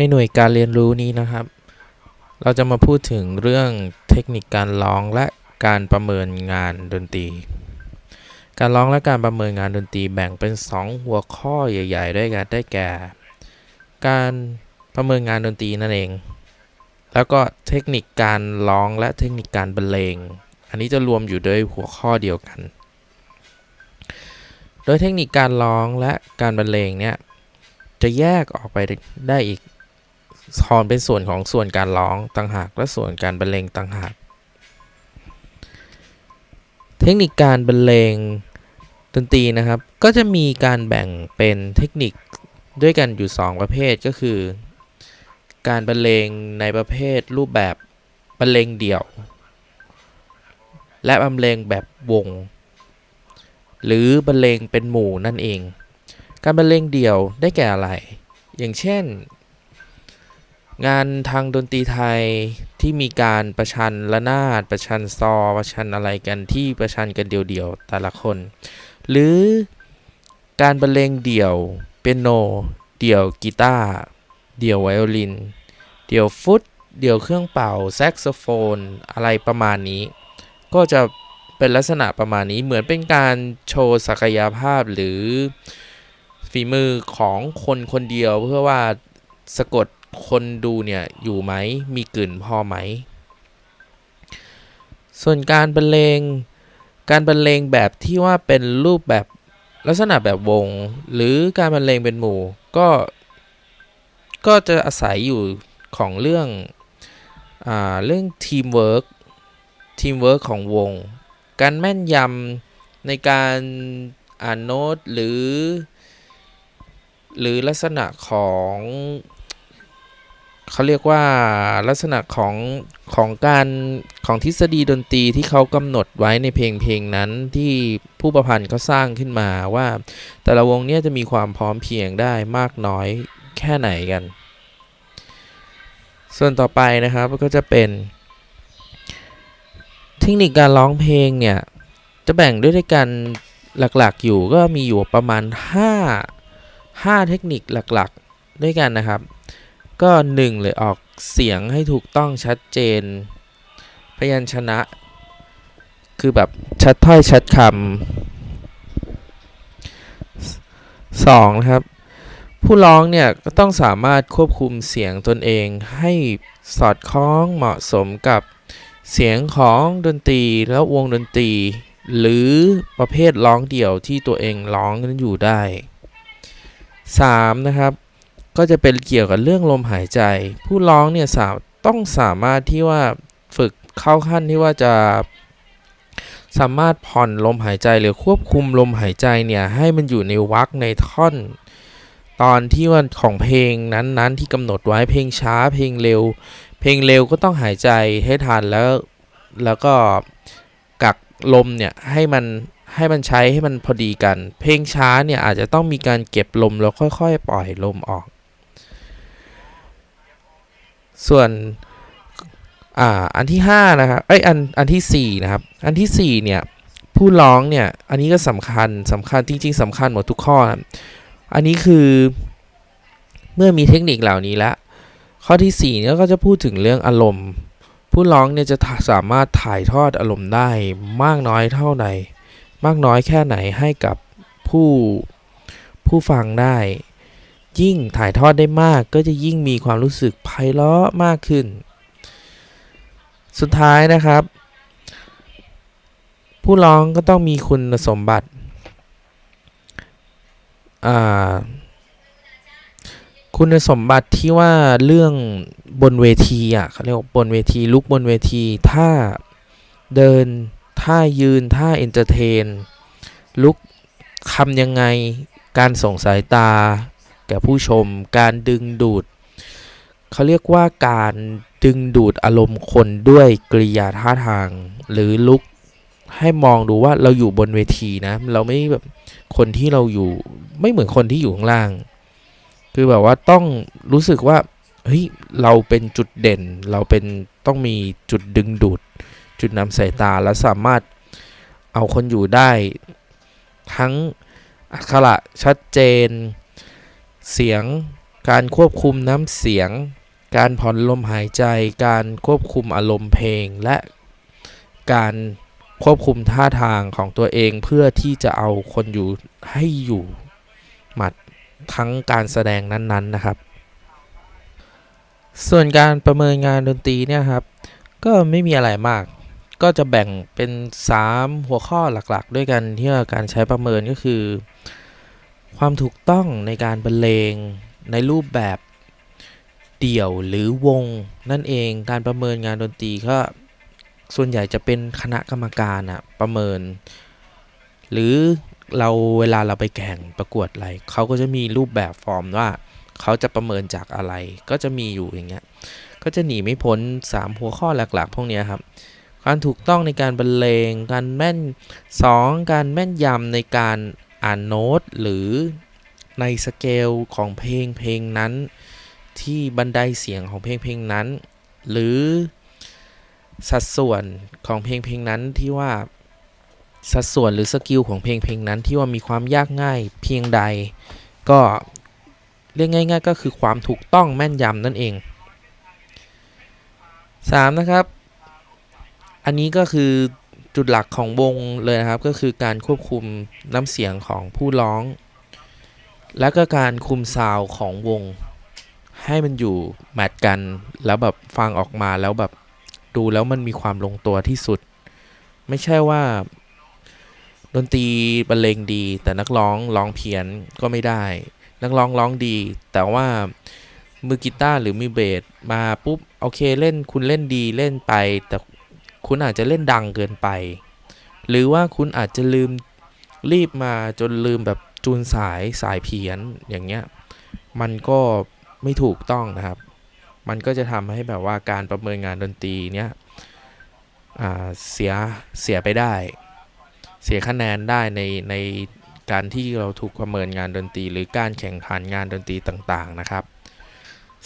ในหน่วยการเรียนรู้นี้นะครับ เราจะมาพูดถึงเรื่องเทคนิคการร้องและการประเมินงานดนตรี การร้องและการประเมินงานดนตรีแบ่งเป็น 2 หัวข้อใหญ่ ๆ ด้วยกันได้แก่ การประเมินงานดนตรีนั่นเอง แล้วก็เทคนิคการร้องและเทคนิคการบรรเลง อันนี้จะรวมอยู่ด้วยหัวข้อเดียวกัน โดยเทคนิคการร้องและการบรรเลงเนี่ยจะแยกออกไปได้อีก ทอนเป็นส่วนของส่วนการร้องต่างหาก และส่วนการบรรเลงต่างหาก เทคนิคการบรรเลงดนตรีนะครับ ก็จะมีการแบ่งเป็นเทคนิคด้วยกันอยู่ 2 ประเภทก็คือ การบรรเลงในประเภทรูปแบบบรรเลงเดี่ยว และบรรเลงแบบวง หรือบรรเลงเป็นหมู่นั่นเอง การบรรเลงเดี่ยวได้แก่อะไร อย่างเช่น งานทางดนตรีไทยที่มีการประชันระนาดประชันซอประชันอะไรกันที่ประชันกันเดี่ยวๆแต่ละคน หรือการบรรเลงเดี่ยวเปียโน เดี่ยวกีตาร์เดี่ยวไวโอลิน เดี่ยวฟุต เดี่ยวเครื่องเป่าแซกโซโฟน อะไรประมาณนี้ ก็จะเป็นลักษณะประมาณนี้เหมือนเป็นการโชว์ศักยภาพหรือฝีมือของคนคนเดียวเพื่อว่าสะกด คนดูเนี่ยอยู่ไหมมีกลิ่นพอไหม ส่วนการบรรเลงการบรรเลงแบบที่ว่าเป็นรูปแบบลักษณะแบบวง หรือการบรรเลงเป็นหมู่ก็ก็จะอาศัยอยู่ของเรื่องอ่าเรื่องทีมเวิร์กทีมเวิร์กของวง การแม่นยำในการอ่านโน้ตหรือ หรือลักษณะของ เขาเรียกว่าลักษณะของของการของทฤษฎีดนตรีที่เขากำหนดไว้ในเพลงเพลงนั้นที่ผู้ประพันธ์เขาสร้างขึ้นมาว่า แต่ละวงเนี่ยจะมีความพร้อมเพียงได้มากน้อยแค่ไหนกัน ส่วนต่อไปนะครับก็จะเป็น เทคนิคการร้องเพลงเนี่ย จะแบ่งด้วยกันหลักๆอยู่ก็มีอยู่ประมาณ 5 5 เทคนิคหลักๆ ด้วยกันนะครับ ก็หนึ่งเลยออกเสียงให้ถูกต้องชัดเจน พยัญชนะ คือแบบชัดถ้อยชัดคำสองนะครับ ผู้ร้องเนี่ยก็ต้องสามารถควบคุมเสียงตนเองให้สอดคล้องเหมาะสมกับเสียงของดนตรีและวงดนตรี หรือประเภทร้องเดี่ยวที่ตัวเองร้องนั้นอยู่ได้ 3. นะครับ ก็จะเป็นเกี่ยวกับเรื่องลมหายใจ ผู้ร้องเนี่ยสาต้องสามารถที่ว่าฝึกเข้าขั้นที่ว่าจะสามารถผ่อนลมหายใจหรือควบคุมลมหายใจเนี่ยให้มันอยู่ในวรรคในท่อน ตอนที่ว่าของเพลงนั้นๆ ที่กำหนดไว้เพลงช้าเพลงเร็ว เพลงเร็วก็ต้องหายใจให้ทันแล้วแล้วก็กักลมเนี่ยให้มันให้มันใช้ให้มันพอดีกัน เพลงช้าเนี่ยอาจจะต้องมีการเก็บลมแล้วค่อยๆ ปล่อยลมออก ส่วนอ่าอันที่5นะครับเอ้ยอันอันที่4นะครับอันที่4เนี่ยผู้ร้องเนี่ยอันนี้ก็สำคัญสำคัญจริง ๆสำคัญหมดทุกข้อนะอันนี้คือเมื่อมีเทคนิคเหล่านี้แล้วข้อที่4เนี่ยก็จะพูดถึงเรื่องอารมณ์ ผู้ร้องเนี่ยจะสามารถถ่ายทอดอารมณ์ได้มากน้อยเท่าไหนมากน้อยแค่ไหนให้กับผู้ผู้ฟังได้ ยิ่งถ่ายทอดได้มาก ก็จะยิ่งมีความรู้สึกไพเราะมากขึ้น สุดท้ายนะครับ ผู้ร้องก็ต้องมีคุณสมบัติคุณสมบัติที่ว่าเรื่องบนเวทีอะเขาเรียกว่าบนเวทีลุกบนเวทีถ้าเดินท่ายืนท่าเอนเตอร์เทนลุกคำยังไงการส่งสายตา แก่ผู้ชม การดึงดูดเขาเรียกว่าการดึงดูดอารมณ์คนด้วยกริยาท่าทาง หรือลุกให้มองดูว่าเราอยู่บนเวทีนะ เราไม่แบบคนที่เราอยู่ไม่เหมือนคนที่อยู่ข้างล่าง คือแบบว่าต้องรู้สึกว่าเฮ้ยเราเป็นจุดเด่น เราเป็นต้องมีจุดดึงดูด จุดนำสายตาและสามารถเอาคนอยู่ได้ ทั้งอักขระชัดเจน เสียง การควบคุมน้ำเสียง การผ่อนลมหายใจ การควบคุมอารมณ์เพลง และการควบคุมท่าทางของตัวเองเพื่อที่จะเอาคนอยู่ให้อยู่หมัดทั้งการแสดงนั้นๆนะครับ ส่วนการประเมินงานดนตรีเนี่ยครับ ก็ไม่มีอะไรมาก ก็จะแบ่งเป็น 3 หัวข้อหลักๆ ด้วยกันที่การใช้ประเมินก็คือ ความถูกต้องในการบรรเลงในรูปแบบเดี่ยวหรือวงนั่นเองการประเมินงานดนตรีก็ส่วนใหญ่จะเป็นคณะกรรมการอะประเมิน หรือเราเวลาเราไปแข่งประกวดอะไรเขาก็จะมีรูปแบบฟอร์มว่าเขาจะประเมินจากอะไร ก็จะมีอยู่อย่างเงี้ยก็จะหนีไม่พ้น 3 หัวข้อหลักๆ พวกนี้ครับการถูกต้องในการบรรเลง การแม่น 2 การแม่นยำในการ อ่านโน้ตหรือในสเกลของเพลงเพลงนั้น ที่บันไดเสียงของเพลงเพลงนั้น หรือสัดส่วนของเพลงเพลงนั้นที่ว่าสัดส่วนหรือสกิลของเพลงเพลงนั้นที่ว่ามีความยากง่ายเพียงใด ก็เรียกง่ายๆ ก็คือความถูกต้องแม่นยำนั่นเอง 3. นะครับ อันนี้ก็คือ จุดหลักของวงเลยนะครับ ก็คือการควบคุมน้ำเสียงของผู้ร้อง และก็การคุมซาวของวง ให้มันอยู่แมทกัน แล้วแบบฟังออกมาแล้วแบบดูแล้วมันมีความลงตัวที่สุด ไม่ใช่ว่าดนตรีบรรเลงดี แต่นักร้องร้องเพี้ยนก็ไม่ได้ นักร้องร้องดี แต่ว่ามือกีตาร์หรือมือเบสมาปุ๊บโอเคเล่นคุณเล่นดีเล่นไปแต่ คุณอาจจะเล่นดังเกินไป หรือว่าคุณอาจจะลืมรีบมาจนลืมแบบจูนสายสายเพี้ยนอย่างเงี้ย มันก็ไม่ถูกต้องนะครับ มันก็จะทำให้แบบว่าการประเมินงานดนตรีเนี้ยเสียเสียไปได้ เสียคะแนนได้ในในการที่เราถูกประเมินงานดนตรี หรือการแข่งขันงานดนตรีต่างๆนะครับ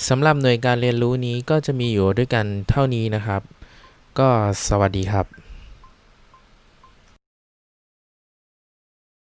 สำหรับหน่วยการเรียนรู้นี้ก็จะมีอยู่ด้วยกันเท่านี้นะครับ ก็สวัสดีครับ